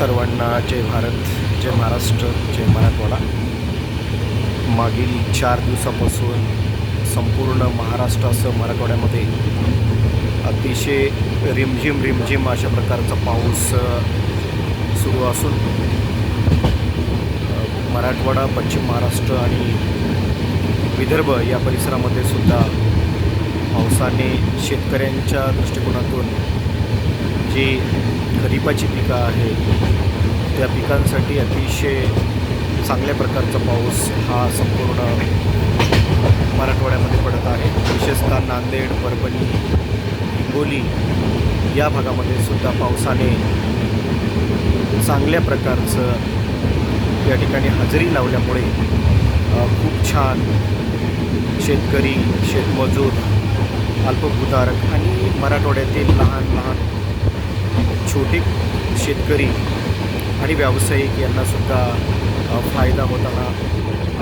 सर्वांना जय भारत जय महाराष्ट्र जय मराठवाडा. मागील चार दिवसापासून संपूर्ण महाराष्ट्रासह मराठवाड्यामध्ये अतिशय रिमझिम रिमझिम अशा प्रकारचा पाऊस सुरू असून मराठवाडा पश्चिम महाराष्ट्र आणि विदर्भ या परिसरामध्ये सुद्धा पावसाने शेतकऱ्यांच्या दृष्टिकोनातून जी खरीपाची पिकं आहेत. त्या पिकांसाठी अतिशय चांगल्या प्रकारचा पाऊस हा संपूर्ण मराठवाड्यामध्ये पडत आहे. विशेषतः नांदेड परभणी हिंगोली या भागामध्ये सुद्धा पावसाने चांगल्या प्रकारचं या ठिकाणी हजेरी लावल्यामुळे खूप छान शेतकरी शेतमजूर अल्पभूधारक आणि मराठवाड्यातील लहान लहान छोटे शेतकरी आणि व्यावसायिक यांनासुद्धा फायदा होताना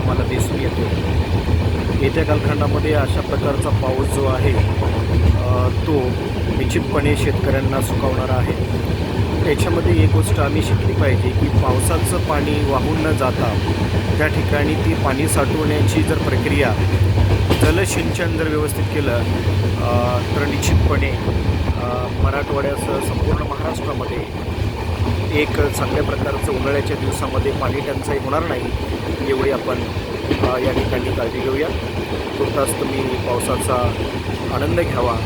आम्हाला दिसून येतो. येत्या कालखंडामध्ये अशा प्रकारचा पाऊस जो आहे तो निश्चितपणे शेतकऱ्यांना सुकावणारा आहे. त्याच्यामध्ये एक गोष्ट आम्ही शिकली पाहिजे की पावसाचं पाणी वाहून न जाता त्या ठिकाणी ती पाणी साठवण्याची जर प्रक्रिया जलसिंचन जर व्यवस्थित केलं तर निश्चितपणे मराठवाड्यासह संपूर्ण महाराष्ट्रामध्ये एक चांगल्या प्रकारचं उन्हाळ्याच्या दिवसामध्ये पाणी टंचाई होणार नाही एवढी आपण या ठिकाणी काळजी घेऊया. तुर्तास तुम्ही पावसाचा आनंद घ्यावा.